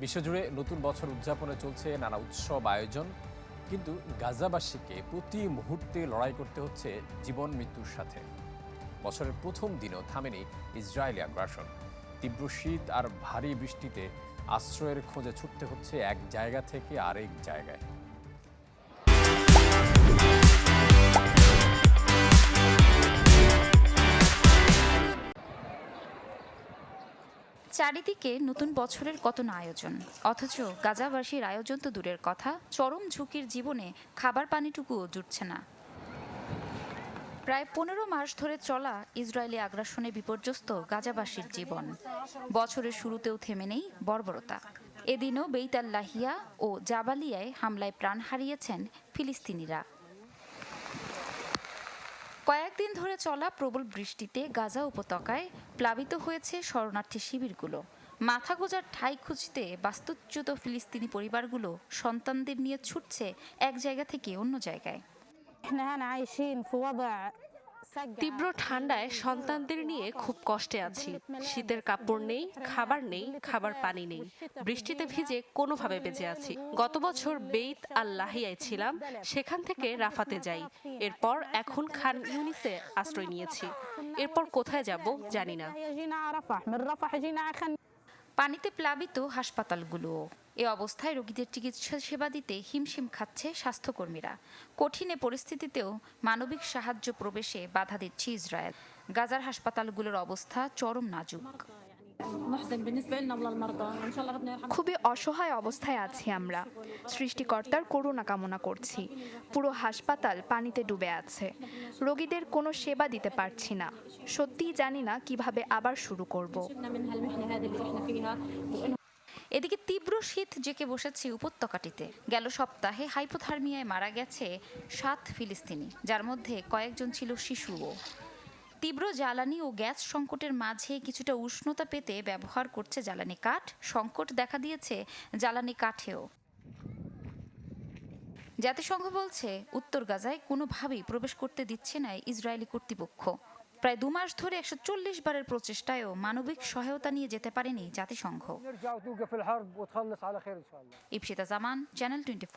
বিশ্বজুড়ে নতুন বছর উদযাপনে চলছে নানা উৎসব আয়োজন। কিন্তু গাজাবাসীকে প্রতি মুহূর্তে লড়াই করতে হচ্ছে জীবন মৃত্যুর সাথে। বছরের প্রথম দিনও থামেনি ইসরায়েলি আগ্রাসন। তীব্র শীত আর ভারী বৃষ্টিতে আশ্রয়ের খোঁজে ছুটতে হচ্ছে এক জায়গা থেকে আরেক জায়গায়। চারিদিকে নতুন বছরের কত না আয়োজন। অথচ গাজাবাসীর আয়োজন তো দূরের কথা, চরম ঝুঁকির জীবনে খাবার পানিটুকুও জুটছে না। প্রায় পনেরো মাস ধরে চলা ইসরায়েলি আগ্রাসনে বিপর্যস্ত গাজাবাসীর জীবন। বছরের শুরুতেও থেমে নেই বর্বরতা। এদিনও বেইতাল্লাহিয়া ও জাবালিয়ায় হামলায় প্রাণ হারিয়েছেন ফিলিস্তিনিরা। কয়েকদিন ধরে চলা প্রবল বৃষ্টিতে গাজা উপত্যকায় প্লাবিত হয়েছে শরণার্থী শিবিরগুলো। মাথা গোজার ঠাই খুঁজতে বাস্তুচ্যুত ফিলিস্তিনি পরিবারগুলো সন্তানদের নিয়ে ছুটছে এক জায়গা থেকে অন্য জায়গায়। তীব্র ঠান্ডায় সন্তানদের নিয়ে খুব কষ্টে আছি। শীতের কাপড় নেই, খাবার নেই, খাবার পানি নেই। বৃষ্টিতে ভিজে কোনোভাবে বেঁচে আছি। গত বছর বেইত আর লাহিয়ায় ছিলাম, সেখান থেকে রাফাতে যাই। এরপর এখন খান ইউনিসে আশ্রয় নিয়েছি। এরপর কোথায় যাব জানি না। পানিতে প্লাবিত হাসপাতালগুলো। এ অবস্থায় রোগীদের চিকিৎসা সেবা দিতে হিমশিম খাচ্ছে স্বাস্থ্যকর্মীরা। কঠিন পরিস্থিতিতেও মানবিক সাহায্য প্রবেশে বাধা দিচ্ছে ইসরায়েল। গাজার হাসপাতালগুলোর অবস্থা চরম নাজুক। খুবই অসহায় অবস্থায় আছি আমরা। সৃষ্টিকর্তার করুণা কামনা করছি। পুরো হাসপাতাল পানিতে ডুবে আছে। রোগীদের কোনো সেবা দিতে পারছি না। সত্যিই জানি না কীভাবে আবার শুরু করব। এদিকে তীব্র শীত জেকে বসেছে উপত্যকাটিতে। গেল সপ্তাহে হাইপোথার্মিয়ায় মারা গেছে সাত ফিলিস্তিনি যার মধ্যে কয়েকজন ছিল শিশুও। তীব্র জ্বালানি ও গ্যাস সংকটের মাঝে কিছুটা উষ্ণতা পেতে ব্যবহার করছে জ্বালানি কাঠ। সংকট দেখা দিয়েছে জ্বালানি কাঠেও। জাতিসংঘ বলছে, উত্তর গাজায় কোনোভাবেই প্রবেশ করতে দিচ্ছে না ইসরায়েলি কর্তৃপক্ষ। প্রায় দু মাস ধরে একশো চল্লিশ বারের প্রচেষ্টায়ও মানবিক সহায়তা নিয়ে যেতে পারেনি জাতিসংঘ। ইফসিতা জামান, চ্যানেল টোয়েন্টি